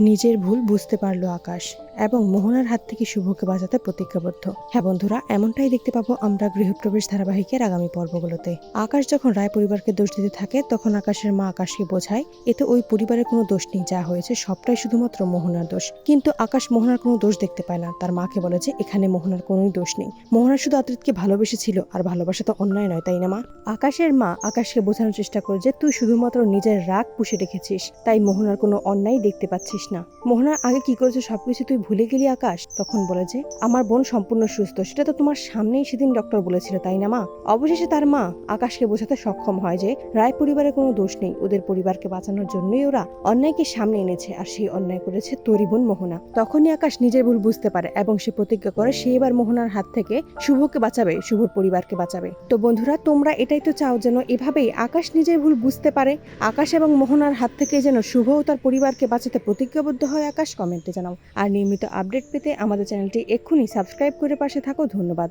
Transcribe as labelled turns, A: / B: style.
A: নিজের ভুল বুঝতে পারল আকাশ এবং মোহনার হাত থেকে শুভকে বাঁচাতে প্রতিজ্ঞাবদ্ধ। হ্যাঁ বন্ধুরা, এমনটাই দেখতে পাবো আমরা গৃহপ্রবেশ ধারাবাহিকের আগামী পর্বগুলোতে। আকাশ যখন রায় পরিবারকে দোষ দিতে থাকে, তখন আকাশের মা আকাশকে বোঝায়, এতে ওই পরিবারের কোনো দোষ নেই, যা হয়েছে সবটাই শুধুমাত্র মোহনার দোষ। কিন্তু আকাশ মোহনার কোনো দোষ দেখতে পায় না। তার মাকে বলে যে, এখানে মোহনার কোনোই দোষ নেই। মোহনা শুধু আদ্রিতকে ভালোবেসেছিল, আর ভালোবাসা তো অন্যায় নয়, তাই না মা? আকাশের মা আকাশকে বোঝানোর চেষ্টা করে যে, তুই শুধুমাত্র নিজের রাগ পুষে রেখেছিস, তাই মোহনার কোনো অন্যায় দেখতে পাচ্ছিস না। মোহনার আগে কি করেছে সবকিছু তুই ভুলে গেলি আকাশ? তখন বলে যে, আমার বোন সম্পূর্ণ সুস্থ। সেটা তো তোমার সামনেই সেদিন ডক্টর বলেছিল, তাই না মা? অবশেষে তার মা আকাশকে বোঝাতে সক্ষম হয় যে, রায় পরিবারের কোনো দোষ নেই। ওদের পরিবারকে বাঁচানোর জন্যই ওরা অন্যায়কে সামনে এনেছে আর সেই অন্যায় করেছে তোরই বোন মোহনা। তখনই আকাশ নিজের ভুল বুঝতে পারে এবং সে প্রতিজ্ঞা করে সে এবার মোহনার হাত থেকে শুভকে বাঁচাবে, শুভর পরিবারকে বাঁচাবে। তো বন্ধুরা, তোমরা এটাই তো চাও যেন এভাবেই আকাশ নিজের ভুল বুঝতে পারে। আকাশ এবং মোহনার হাত থেকে যেন শুভ ও তার পরিবারকে বাঁচাতে প্রতিজ্ঞাবদ্ধ হয় আকাশ কমেন্টে জানাও। আর নিয়মিত আপডেট পেতে আমাদের চ্যানেলটি এক্ষুনি সাবস্ক্রাইব করে পাশে থাকো। ধন্যবাদ।